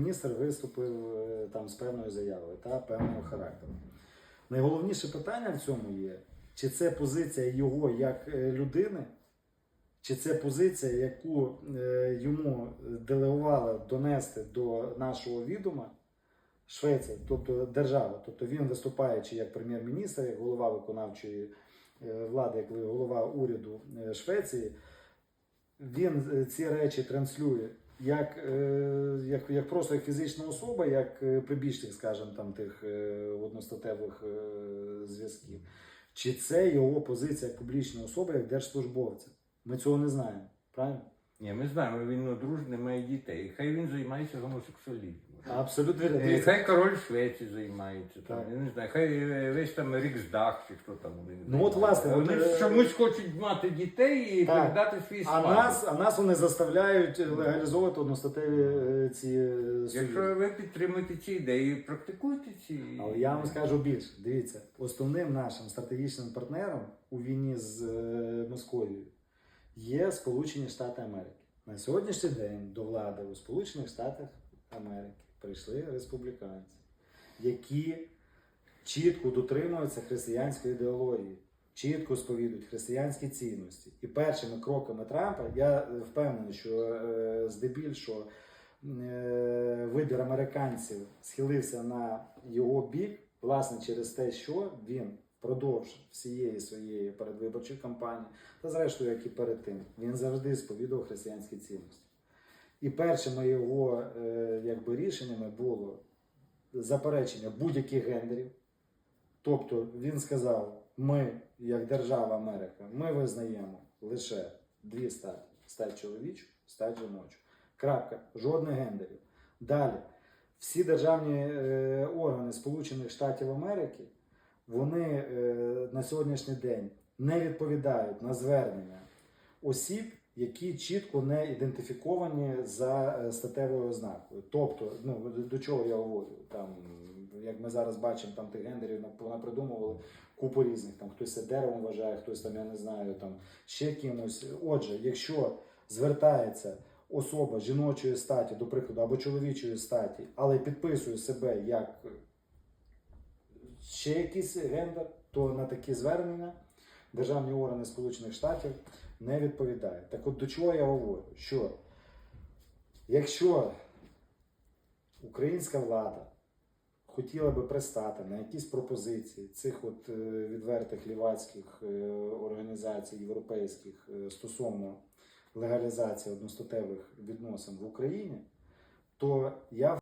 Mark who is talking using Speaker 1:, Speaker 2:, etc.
Speaker 1: Міністр виступив е, там з певною заявою та певного характеру. Найголовніше питання в цьому є, чи це позиція його як е, людини, чи це позиція, яку е, йому делегували донести до нашого відома Швеція, тобто держава. Тобто він виступаючи як прем'єр-міністр, як голова виконавчої влади, як голова уряду Швеції, він ці речі транслює як, е, як, як просто як фізична особа, як е, прибічник, скажімо, там тих е, одностатевих зв'язків. Чи це його позиція як публічної особи, як держслужбовця? Ми цього не знаємо, правильно?
Speaker 2: Ні, ми знаємо, він одружений, має дітей. Хай він займається гомосексуалізмом.
Speaker 1: Абсолютно вірно.
Speaker 2: Е,
Speaker 1: Дивіться,
Speaker 2: Хай король Швеції займається там.
Speaker 1: Так.
Speaker 2: Я не знаю, хай е, весь там Ріксдах чи хто там у них.
Speaker 1: Ну, от, власне,
Speaker 2: Вони
Speaker 1: от, е,
Speaker 2: чомусь хочуть мати дітей і
Speaker 1: Так.
Speaker 2: передати свій
Speaker 1: А нас, а нас вони заставляють легалізовувати одностатеві е, ці е,
Speaker 2: Якщо
Speaker 1: союзи.
Speaker 2: ви підтримуєте ці ідеї, практикуйте ці.
Speaker 1: Але я вам скажу більше. Дивіться, основним нашим стратегічним партнером у війні з е, Московією є Сполучені Штати Америки. На сьогоднішній день до влади у Сполучених Штатах Америки прийшли республіканці, які чітко дотримуються християнської ідеології, чітко сповідують християнські цінності. І першими кроками Трампа я е, впевнений, що е, здебільшого е, вибір американців схилився на його бік, власне, через те, що він впродовж всієї своєї передвиборчої кампанії, та зрештою, як і перед тим, він завжди сповідував християнські цінності. І першими його е, якби, рішеннями було заперечення будь-яких гендерів. Тобто він сказав: ми, як держава Америка, ми визнаємо лише дві статі: стать чоловічу, стать жіночу. Крапка, жодних гендерів. Далі, всі державні е, органи Сполучених Штатів Америки вони е, на сьогоднішній день не відповідають на звернення осіб, які чітко не ідентифіковані за е, статевою ознакою. Тобто, ну до чого я говорю? Там, як ми зараз бачимо, там тих гендерів вона придумували купу різних. Там хтось це деревом вважає, хтось там, я не знаю, там ще кимось. Отже, якщо звертається особа жіночої статі, до прикладу, або чоловічої статі, але підписує себе як ще якийсь гендер, то на такі звернення державні органи Сполучених Штатів не відповідають. Так от до чого я говорю? Що якщо українська влада хотіла би пристати на якісь пропозиції цих от е, відвертих лівацьких е, організацій європейських е, стосовно легалізації одностатевих відносин в Україні, то я